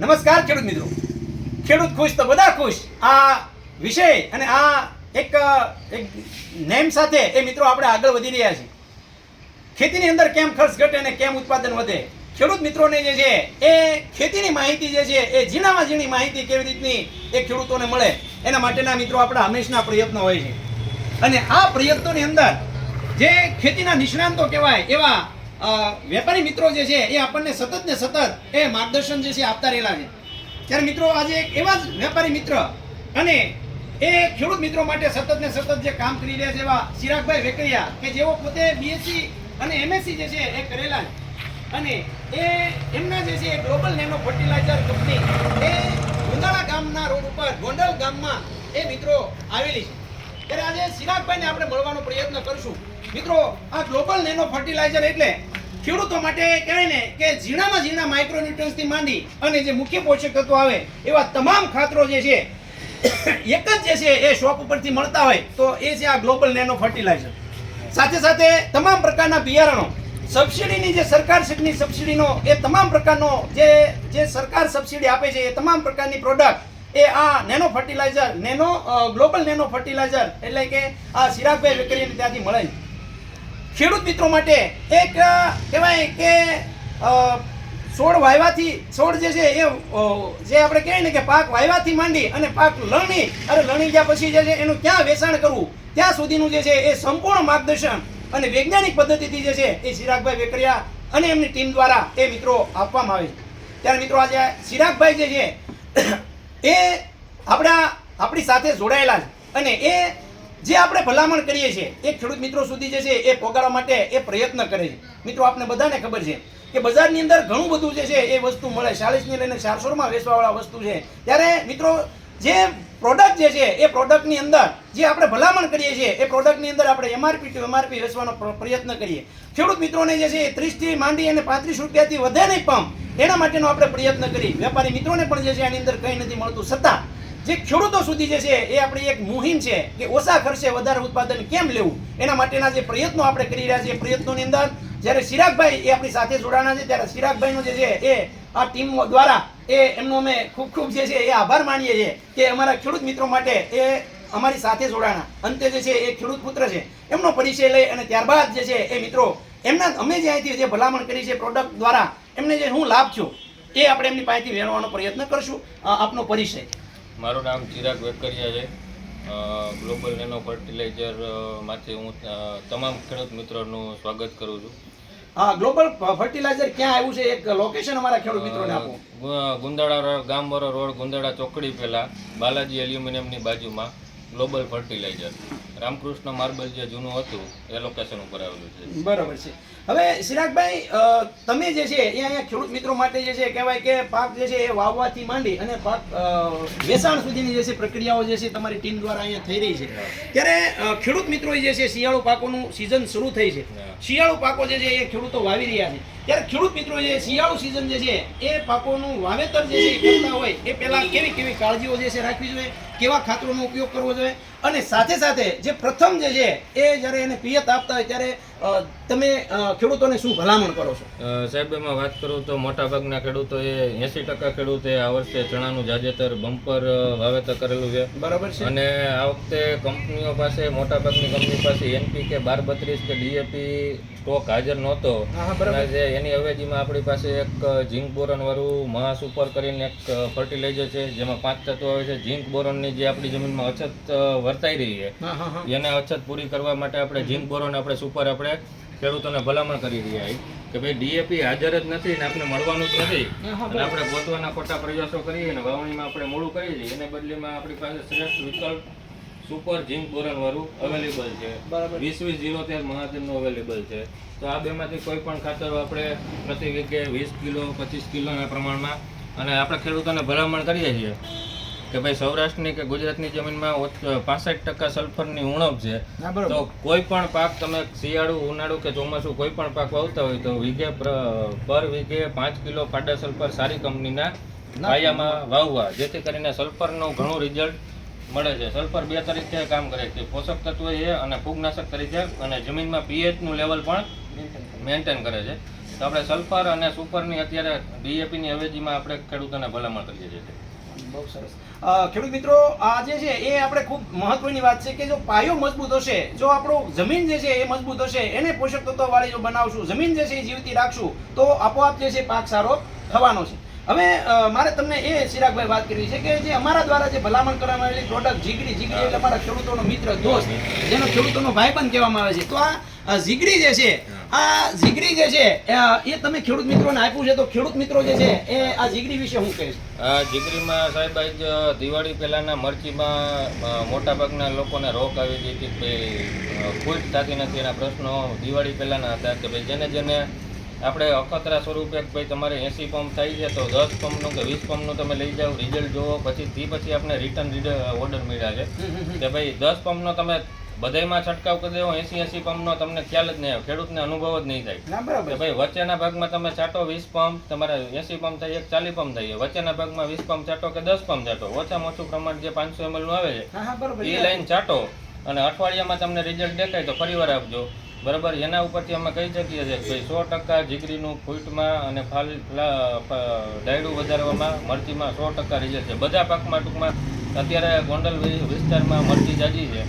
નમસ્કાર ખેડૂત મિત્રો. ખેડૂત ખુશ તો બધા ખુશ. આ વિષય અને આ એક એક નેમ સાથે એ મિત્રો આપણે આગળ વધી રહ્યા છીએ. ખેતીની અંદર કેમ ખર્ચ ઘટે અને કેમ ઉત્પાદન વધે? ખેડૂત મિત્રોને જે છે, એ ખેતીની માહિતી જે છે, એ ઝીણામાં ઝીણી માહિતી કેવી રીતની એ ખેડૂતોને મળે? એના માટેના મિત્રો આપણા હંમેશના પ્રયત્નો હોય છે. અને આ પ્રયત્નોની અંદર જે ખેતીના નિષ્ણાંતો કહેવાય એવા વેપારી મિત્રો જે છે એ આપણને સતત ને સતત એ માર્ગદર્શન જે છે આપતા રહેલા છે. ત્યારે મિત્રો આજે એક એવા જ વેપારી મિત્ર અને એ ખેડૂત મિત્રો માટે સતત ને સતત જે કામ કરી રહ્યા છે એવા ચિરાગભાઈ વેકરિયા કે જેઓ પોતે બીએસસી અને એમએસસી જે છે એ કરેલા છે. અને એ એમના જે છે ગ્લોબલ નેનો ફર્ટિલાઇઝર કંપની એ ગોંદાળા ગામના રોડ ઉપર, ગોંડલ ગામમાં એ મિત્રો આવેલી છે. ત્યારે આજે ચિરાગભાઈને આપણે મળવાનો પ્રયત્ન કરશું. મિત્રો, આ ગ્લોબલ નેનો ફર્ટિલાઇઝર એટલે ખેડૂતો માટે કહેવાય ને કે ઝીણામાં ઝીણા માઇક્રોન્યુટ્રન્સથી માંડી અને જે મુખ્ય પોષક તત્વો આવે, એવા તમામ ખાતરો જે છે, એક જ જે છે એ શોપ ઉપરથી મળતા હોય, તો એ છે આ ગ્લોબલ નેનો ફર્ટિલાઇઝર. સાથે સાથે તમામ પ્રકારના બિયારણો, સબસિડીની જે સરકાર શ્રીની સબસિડીનો, એ તમામ પ્રકારનો જે જે સરકાર સબસિડી આપે છે, એ તમામ પ્રકારની પ્રોડક્ટ એ આ nano fertilizer, nano global nano fertilizer, એટલે કે આ સિરાભાઈ વેકરીને ત્યાંથી મળે છે. ખેડૂત મિત્રો માટે એક કહેવાય કે છોડ વાવ્યાથી છોડ જે છે એ જે આપણે કહીએ ને કે પાક વાવ્યાથી માંડી અને પાક લણણી અરે લણી ગયા પછી જે છે એનું ક્યાં વેચાણ કરવું? ત્યાં સુધીનું જે છે એ સંપૂર્ણ માર્ગદર્શન અને વૈજ્ઞાનિક પદ્ધતિથી જે છે એ ચિરાગભાઈ વેકરિયા અને એમની ટીમ દ્વારા એ મિત્રો આપવામાં આવે છે. ત્યારે મિત્રો આજે ચિરાગભાઈ જે છે એ આપણા, આપણી સાથે જોડાયેલા છે અને એ જે આપણે ભલામણ કરીએ છીએ એ ખેડૂત મિત્રો સુધી જે છે, એ પહોંચાડવા માટે એ પ્રયત્ન કરે છે. મિત્રો, આપને બધાને ખબર છે કે બજારની અંદર ઘણું બધું જે છે, એ વસ્તુ મળે. ચાલીસની લઈને ચારસોમાં વેચવાવાળા વસ્તુ છે. ત્યારે, મિત્રો, જે પ્રોડક્ટ જે છે, એ પ્રોડક્ટની અંદર જે આપણે ભલામણ કરીએ છીએ, એ પ્રોડક્ટની અંદર આપણે એમઆરપી ટુ એમઆરપી વેચવાનો પ્રયત્ન કરીએ. ખેડૂત મિત્રોને જે છે, એ ત્રીસથી માંડી અને પાંત્રીસ રૂપિયાથી વધે નહીં પંપ એના માટેનો આપણે પ્રયત્ન કરીએ. વેપારી મિત્રોને પણ જે છે, આની અંદર કંઈ નથી મળતું. છતાં જે ખેડૂતો સુધી જે છે એ આપણી એક મુહિમ છે કે ઓછા ખર્ચે વધારે ઉત્પાદન કેમ લેવું? એના માટેના જે પ્રયત્નો આપણે કરી રહ્યા છીએ પ્રયત્નોની અંદર જ્યારે સિરાગભાઈ એ આપણી સાથે જોડાણા છે, ત્યારે સિરાગભાઈનો જે છે એ આ ટીમ દ્વારા એ એમનો અમે ખૂબ ખૂબ જે છે એ આભાર માનીએ છીએ કે અમારા ખેડૂત મિત્રો માટે એ અમારી સાથે જોડાણા. અંતે જે છે એ ખેડૂત પુત્ર છે. એમનો પરિચય લઈ અને ત્યારબાદ જે છે એ મિત્રો એમના અમે જે અહીંથી જે ભલામણ કરી છે પ્રોડક્ટ દ્વારા એમને જે હું લાભ છું એ આપણે એમની પાસેથી મેળવવાનો પ્રયત્ન કરશું. આપનો પરિચય. મારું નામ ચિરાગ વેકરિયા છે. ગ્લોબલ નેનો ફર્ટિલાઇઝરમાંથી હું તમામ ખેડૂત મિત્રોનું સ્વાગત કરું છું. હા ગ્લોબલ ફર્ટિલાઇઝર ક્યાં આવ્યું છે? એક લોકેશન અમારા ખેડૂત મિત્રોને આપો. ગુંદાળા ગામવાળો રોડ ગુંદાળા ચોકડી પહેલા બાલાજી એલ્યુમિનિયમની બાજુમાં ગ્લોબલ ફર્ટિલાઇઝર. રામકૃષ્ણ માર્બલ જે જૂનું હતું એ લોકેશન ઉપર આવેલું છે. બરાબર છે. હવે સિરાગભાઈ તમે જે છે એ અહીંયા ખેડૂત મિત્રો માટે જે છે કહેવાય કે પાક જે છે એ વાવવાથી માંડી અને પાક વેસાણ વેચાણ સુધીની જે છે પ્રક્રિયાઓ જે છે તમારી ટીમ દ્વારા અહીંયા થઈ રહી છે ત્યારે ખેડૂત મિત્રો જે છે શિયાળુ પાકોનું સિઝન શરૂ થઈ છે શિયાળુ પાકો જે છે એ ખેડૂતો વાવી રહ્યા છે ત્યારે ખેડૂત મિત્રો જે શિયાળુ સિઝન જે છે એ પાકોનું વાવેતર જે છે કરતા હોય એ પહેલાં કેવી કેવી કાળજીઓ જે છે રાખવી જોઈએ કેવા ખાતરોનો ઉપયોગ કરવો જોઈએ અને સાથે સાથે જે પ્રથમ જે છે એ જ્યારે એને પિયત આપતા હોય ત્યારે તમે ખેડૂતોને શું ભલામણ કરો છો? સાહેબ એમાં વાત કરું તો મોટાભાગના એ એંસી ટકા ખેડૂતે આ વર્ષે ચણાનું જાજેતર બમ્પર વાવેતર કરેલું છે. બરાબર છે. અને આ વખતે કંપનીઓ પાસે મોટાભાગની કંપની પાસે એનપીકે બાર બત્રીસ કે ડીએપી સ્ટોક હાજર નહોતો. જે એની અવેજીમાં આપણી પાસે એક ઝીંક બોરનવાળું વાળું મહાસુપર કરીને એક ફર્ટિલાઇઝર છે જેમાં પાંચ તત્વો આવે છે. ઝીંક બોરોનની જે આપણી જમીનમાં અછત વર્તાઈ રહી છે. એને અછત પૂરી કરવા માટે આપણે ઝીંક બોરોન આપણે સુપર આપણે ખેડૂતોને ભલામણ કરી રહ્યા છીએ કે ભાઈ ડીએપી હાજર જ નથી ને આપણે મળવાનું જ નથી. અને આપણે પોતવાના ખોટા પ્રયાસો કરીએ ને વાવણીમાં આપણે મોડું કરી દઈએ એને બદલીમાં આપણી પાસે શ્રેષ્ઠ વિકલ્પ સુપર ઝીંક બોરન વાળું અવેલેબલ છે. વીસ વીસ જીરો તેર મહાદેવનું અવેલેબલ છે. તો આ બેમાંથી કોઈ પણ ખાતર આપણે પ્રતિ વીઘે વીસ કિલો પચીસ કિલોના પ્રમાણમાં અને આપણે ખેડૂતોને ભલામણ કરીએ છીએ. કે ભાઈ સૌરાષ્ટ્રની કે ગુજરાતની જમીનમાં પાસઠ ટકા સલ્ફરની ઉણપ છે તો કોઈ પણ પાક તમે શિયાળુ ઉનાળુ કે ચોમાસું કોઈ પણ પાક વાવતા હોય તો વીઘે પર વીઘે પાંચ કિલો પાડા સલ્ફર સારી કંપનીના પાયામાં વાવવા. જેથી કરીને સલ્ફરનું ઘણું રિઝલ્ટ મળે છે. સલ્ફર બે તરીકે કામ કરે છે. પોષક તત્વ એ અને ફૂગનાશક તરીકે અને જમીનમાં પીએચનું લેવલ પણ મેન્ટેન કરે છે. તો આપણે સલ્ફર અને સુપરની અત્યારે ડીએપીની અવેજીમાં આપણે ખેડૂતોને ભલામણ કરીએ છીએ. બહુ સરસ. ખેડૂત મિત્રો, આ જે છે, એ આપણે ખૂબ મહત્વની વાત છે કે જો પાયો મજબૂત હશે, જો આપણો જમીન જે છે, એ મજબૂત હશે, એને પોષક તત્વ વાળી જો બનાવશું, જમીન જે છે, એ જીવતી રાખશું, તો આપોઆપ જે છે, પાક સારો થવાનો છે. હવે મારે તમને એ ચિરાગભાઈ વાત કરવી છે કે જે અમારા દ્વારા જે ભલામણ કરવામાં આવેલી પ્રોડક્ટ જીગડી જીગડી એટલે અમારા ખેડૂતોનો મિત્ર, દોસ્ત, જેનો ખેડૂતોનો ભાઈ પણ કહેવામાં આવે છે. તો આ જીગરી જે છે આ ઝીગડી જે છે એ તમે ખેડૂત મિત્રોને આપ્યું છે તો ખેડૂત મિત્રો જે છે એ આ જીગરી વિશે શું કહે આ જીગરીમાં સાહેબ આજ દિવાળી પહેલાંના મરચીમાં મોટાભાગના લોકોને રોગ આવી ગઈ હતી ભાઈ ફૂટ થતી નથી એના પ્રશ્નો દિવાળી પહેલાંના હતા કે ભાઈ જેને જેને આપણે અખતરા સ્વરૂપે ભાઈ તમારે એસી પંપ થઈ છે તો દસ પંપનું કે વીસ પંપનું તમે લઈ જાઓ રિઝલ્ટ જુઓ પછી તે પછી આપણે રિટર્ન ઓર્ડર મળ્યા છે. કે ભાઈ દસ પંપનો તમે બધાયમાં છંટકાવ કરી દેવો એસી એસી પંપનો તમને ખ્યાલ જ નહીં આવે ખેડૂતને અનુભવ જ નહીં થાય. બરાબર. કે ભાઈ વચ્ચેના ભાગમાં તમે છાંટો વીસ પંપ તમારે એસી પંપ થાય એક ચાલી પંપ થાય. વચ્ચેના ભાગમાં વીસ પંપ છાંટો કે દસ પંપ છાંટો? ઓછામાં ઓછું પ્રમાણ જે પાંચસો એમએલનું આવે છે એ લાઈન છાંટો. અને અઠવાડિયામાં તમને રિઝલ્ટ દેખાય તો ફરીવાર આપજો. બરાબર? એના ઉપરથી અમે કહી શકીએ છીએ કે ભાઈ સો ટકા જીગરીનું ફૂટમાં અને ફાલ ડાયડું વધારવામાં મરચીમાં સો ટકા રિઝલ્ટ છે. બધા પાકમાં ટૂંકમાં અત્યારે ગોંડલ વિસ્તારમાં મરચી જાજી છે.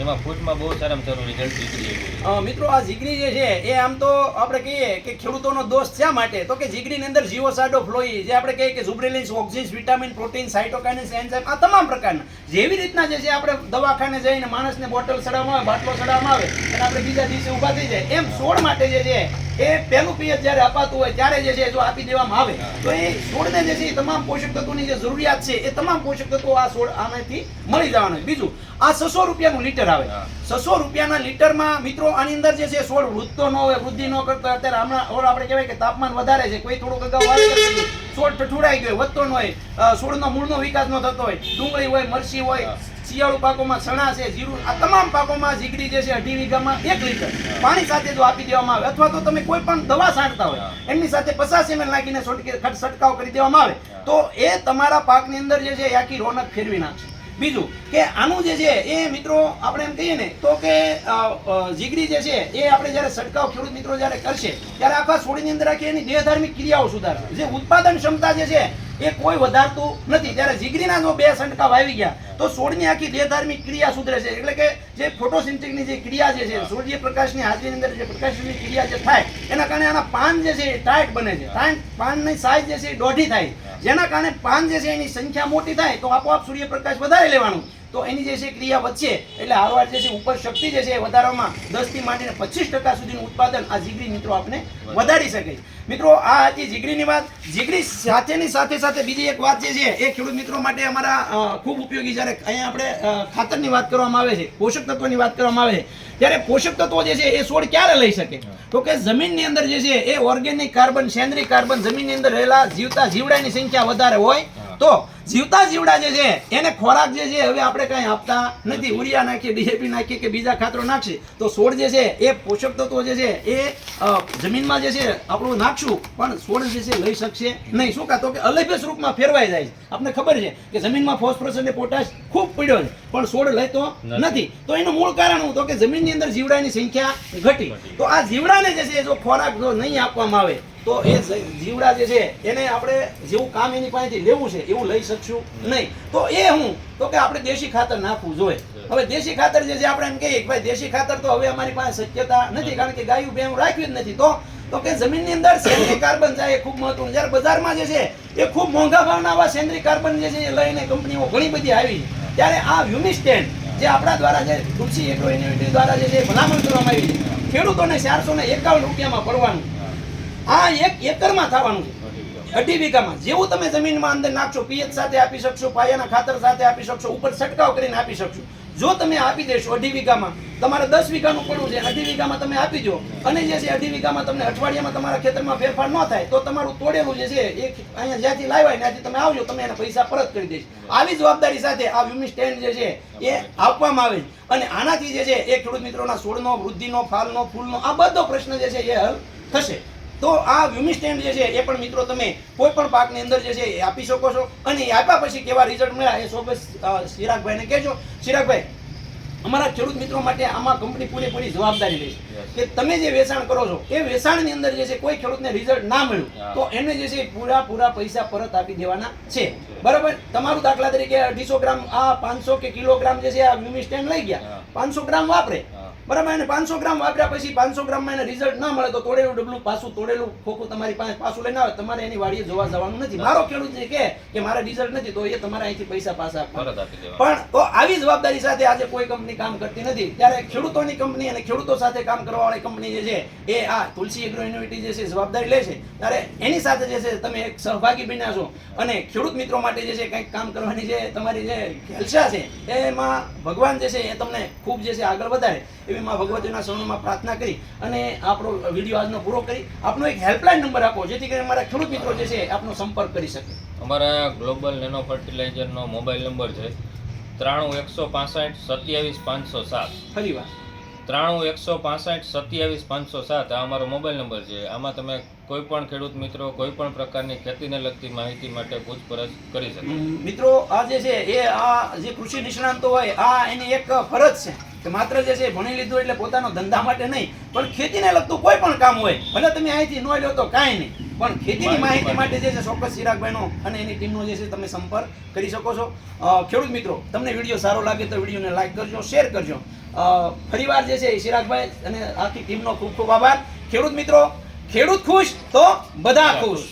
એમાં ફૂટમાં બહુ સારામાં સારું રિઝલ્ટ જીગરી મિત્રો, આ જીગરી જે છે, એ આમ તો આપણે કહીએ કે ખેડૂતોનો દોષ શા માટે? તો કે જીગરીની અંદર જીઓસાડો ફ્લોઈ, જે આપણે કહીએ કે gibberellins auxins vitamin, protein cytokines enzyme, આ તમામ પ્રકારના. જેવી રીતના જે છે, આપણે દવાખાને જઈને માણસને બોટલ ચડાવવામાં આવે, બાટલો ચડાવવામાં આવે, અને આપણે બીજા દિવસે ઊભા થઈ જાય, એમ છોડ માટે જે છે એ પહેલું પિયત જ્યારે અપાતું હોય ત્યારે જે છે જો આપી દેવામાં આવે તો એ છોડને જે છે એ તમામ પોષક તત્વોની જે જરૂરિયાત છે એ તમામ પોષક તત્વો આ છોડ આમાંથી મળી જવાનું બીજું આ છસો રૂપિયાનું લીટર આવે. છસો રૂપિયાના લીટરમાં મિત્રો આની અંદર જે છે છોડ વૃદ્ધતો ન હોય વૃદ્ધિ ન કરતો અત્યારે હમણાં ઓર આપણે કહેવાય કે તાપમાન વધારે છે કોઈ થોડુંક અગાઉ વાત છોડ ઠઠુડાઈ ગયો વધતો ન હોય. છોડનો મૂળનો વિકાસ ન થતો હોય. ડુંગળી હોય મરચી હોય. શિયાળુ પાકોમાં ચણા છે જીરું આ તમામ પાકોમાં જીગરી જે છે અઢી વીઘામાં એક લીટર. પાણી સાથે જો આપી દેવામાં આવે અથવા તો તમે કોઈ પણ દવા છાંટતા હોય એમની સાથે પચાસ એમએલ નાખીને ખટ- છંટકાવ કરી દેવામાં આવે તો એ તમારા પાકની અંદર જે છે એ આખી રોનક ફેરવી નાખશે. બીજું કે આનું જે છે એ મિત્રો આપણે એમ કહીએ ને તો કે જીગરી જે છે એ આપણે જ્યારે છંટકાવ ખેડૂત મિત્રો જ્યારે કરશે ત્યારે આખા છોડીની અંદર આખી એની દેહધાર્મિક ક્રિયાઓ સુધારશે જે ઉત્પાદન ક્ષમતા જે છે એ કોઈ વધારતું નથી. ત્યારે જીગરીના જો બે છંટકાવ આવી ગયા તો સોળની આખી દેહધાર્મિક ક્રિયા સુધરે છે. એટલે કે જે ફોટોસિન્થેટિકની જે ક્રિયા જે છે સૂર્યપ્રકાશની હાજરીની અંદર જે પ્રકાશની ક્રિયા જે થાય, એના કારણે આના પાન જે છે એ ટાઈટ બને છે. પાન પાનની સાઈઝ જે છે એ દોઢી થાય. જેના કારણે પાન જે છે એની સંખ્યા મોટી થાય, તો આપોઆપ સૂર્યપ્રકાશ વધારે લેવાનું. તો એની જે છે ક્રિયા વધશે એટલે હારવાર જે છે ઉપર શક્તિ જે છે એ વધારવામાં દસથી માંડીને પચીસ ટકા સુધીનું ઉત્પાદન આ જીગરી મિત્રો આપણે વધારી શકે છે. મિત્રો, આ હતી જીગરીની વાત. જીગરી સાથેની સાથે સાથે બીજી એક વાત જે છે, એ ખેડૂત મિત્રો માટે અમારા ખૂબ ઉપયોગી જ્યારે અહીંયા આપણે ખાતરની વાત કરવામાં આવે છે, પોષક તત્વોની વાત કરવામાં આવે છે, ત્યારે પોષક તત્વો જે છે એ છોડ ક્યારે લઈ શકે? તો કે જમીનની અંદર જે છે એ ઓર્ગેનિક કાર્બન સેન્દ્રિય કાર્બન જમીનની અંદર રહેલા જીવતા, જીવડાની સંખ્યા વધારે હોય, તો જીવતા જીવડા જે છે એને ખોરાક જે છે હવે આપણે કાંઈ આપતા નથી. ઉરિયા નાખીએ ડીએપી નાખીએ કે બીજા ખાતરો નાખશે તો છોડ જે છે એ પોષક તત્વો જે છે એ જમીનમાં જે છે આપણું નાખશું પણ છોડ જે છે લઈ શકશે નહીં. શું કાં? તો કે અલભ્ય સ્વરૂપમાં ફેરવાઈ જાય છે. આપણને ખબર છે કે જમીનમાં ફોસ્ફરસ અને પોટાશ ખૂબ પડ્યો છે પણ છોડ લેતો નથી. તો એનું મૂળ કારણ હું તો કે જમીનની અંદર જીવડાની સંખ્યા ઘટી. તો આ જીવડાને જે છે જો ખોરાક જો નહીં આપવામાં આવે તો એ જીવડા જે છે એને આપણે જેવું કામ એની પાસેથી લેવું છે એવું લઈ શકશું નહીં. તો એ હું તો કે આપણે દેશી ખાતર નાખવું જોઈએ. હવે દેશી ખાતર જે છે આપણે એમ કહીએ કે ભાઈ દેશી ખાતર તો હવે અમારી પાસે શક્યતા નથી કારણ કે ગાયું બેવું રાખ્યું જ નથી. તો તો કે જમીનની અંદર સેન્દ્રિય કાર્બન જાય એ ખૂબ મહત્વનું જ્યારે બજારમાં જે છે એ ખૂબ મોંઘા ભાવના આવા સેન્દ્રિય કાર્બન જે છે એ લઈને કંપનીઓ ઘણી બધી આવી ત્યારે આ હ્યુમિસ્ટેન્ડ જે આપણા દ્વારા જે તુલસી એગ્રો દ્વારા જે ભલામણ કરવામાં આવી છે. ખેડૂતોને ચારસો ને એકાવન રૂપિયામાં પડવાનું આ એક એકરમાં થવાનું છે. અઢી વીઘામાં. જેવું તમે જમીનમાં અંદર નાખશો, પિયત સાથે આપી શકશો, પાયાના ખાતર સાથે આપી શકશો, ઉપર છંટકાવ કરીને આપી શકશો. જો તમે આપી દેશો અઢી વીઘામાં, તમારે દસ વીઘાનું પડવું છે, અઢી વીઘામાં તમે આપી દો. અને જે છે અઢી વીઘામાં તમને અઠવાડિયામાં તમારા ખેતરમાં ફેરફાર ન થાય, તો તમારું તોડેલું જે છે એ અહીંયા જ્યાંથી લાવ્યા, ત્યાંથી તમે આવજો, તમે એના પૈસા પરત કરી દઈશ. આવી જવાબદારી સાથે આ વ્યુમી સ્ટેન્ડ જે છે, એ આપવામાં આવે. અને આનાથી જે છે એ ખેડૂત મિત્રોના છોડનો, વૃદ્ધિનો, ફાલનો, ફૂલનો, આ બધો પ્રશ્ન જે છે, એ હલ થશે. તો આ સ્ટેન્ડ જે છે એ પણ મિત્રો તમે કોઈ પણ પાકની અંદર જે છે એ આપી શકો છો. અને એ આપ્યા પછી કેવા રિઝલ્ટ મળ્યા એ અ, ચિરાગભાઈને કહેજો. ચિરાગભાઈ અમારા ખેડૂત મિત્રો માટે આમાં કંપની પૂરેપૂરી જવાબદારી લે છે કે તમે જે વેચાણ કરો છો એ વેચાણની અંદર જે છે કોઈ ખેડૂતને રિઝલ્ટ ના મળ્યું તો એને જે છે પૂરા પૂરા પૈસા પરત આપી દેવાના છે. બરાબર? તમારું દાખલા તરીકે અઢીસો ગ્રામ આ પાંચસો કે કિલોગ્રામ જે છે આ મ્યુમિસ્ટેન લઈ ગયા. પાંચસો ગ્રામ વાપરે. બરાબર એને પાંચસો ગ્રામ વાપર્યા પછી પાંચસો ગ્રામમાં એને રિઝલ્ટ ના મળે તો તોડેલું ડબલું પાછું તોડેલું ખોખું તમારી પાસે પાછું લઈને આવે તમારે એની વાડીએ જોવા જવાનું નથી. મારો ખેડૂત જે કહે કે મારે રિઝલ્ટ નથી તો એ તમારે અહીંથી પૈસા પાછા પણ તો આવી જવાબદારી સાથે આજે કોઈ કંપની કામ કરતી નથી. ત્યારે ખેડૂતોની કંપની અને ખેડૂતો સાથે કામ કરવા વાળી કંપની જે છે એ આ તુલસી એગ્રો યુનિવર્સિટી જે છે જવાબદારી લે છે. ત્યારે એની સાથે જે છે તમે એક સહભાગી બન્યા છો. અને ખેડૂત મિત્રો માટે જે છે કંઈક કામ કરવાની જે તમારી જે ખેલસા છે એમાં ભગવાન જે છે એ તમને ખૂબ જે છે આગળ વધારે. એવી માં ભગવતીના શરણોમાં પ્રાર્થના કરી અને આપણો વીડિયો આજનો પૂરો કરી. આપનો એક હેલ્પલાઇન નંબર આપો જેથી કરીને અમારા ખેડૂત મિત્રો જે છે આપનો સંપર્ક કરી શકે. અમારા ગ્લોબલ નેનો ફર્ટિલાઇઝરનો મોબાઈલ નંબર છે ત્રાણું એકસો પાસઠ સત્યાવીસ પાંચસો સાત. ફરી વાર ત્રાણું એકસો પાસઠ સત્યાવીસ પાંચસો સાત આ અમારો મોબાઈલ નંબર છે. આમાં તમે કોઈ પણ ખેડૂત મિત્રો કોઈ પણ પ્રકારની ખેતીને લગતી માહિતી માટે પૂછપરછ કરી શકો. મિત્રો આ જે છે એ આ જે કૃષિ નિષ્ણાંતો હોય આ એની એક ફરજ છે. કે માત્ર જે છે ભણી લીધું એટલે પોતાનો ધંધા માટે નહીં પણ ખેતીને લગતું કોઈ પણ કામ હોય ભલે તમે અહીંથી ન લ્યો તો કાંઈ નહીં. પણ ખેતીની માહિતી માટે જે છે ચોક્કસ ચિરાગભાઈનો અને એની ટીમનો જે છે તમે સંપર્ક કરી શકો છો. ખેડૂત મિત્રો તમને વીડિયો સારો લાગે તો વિડીયોને લાઈક કરજો શેર કરજો. ફરીવાર જે છે એ ચિરાગભાઈ અને આખી ટીમનો ખૂબ ખૂબ આભાર. ખેડૂત મિત્રો ખેડૂત ખુશ તો બધા ખુશ.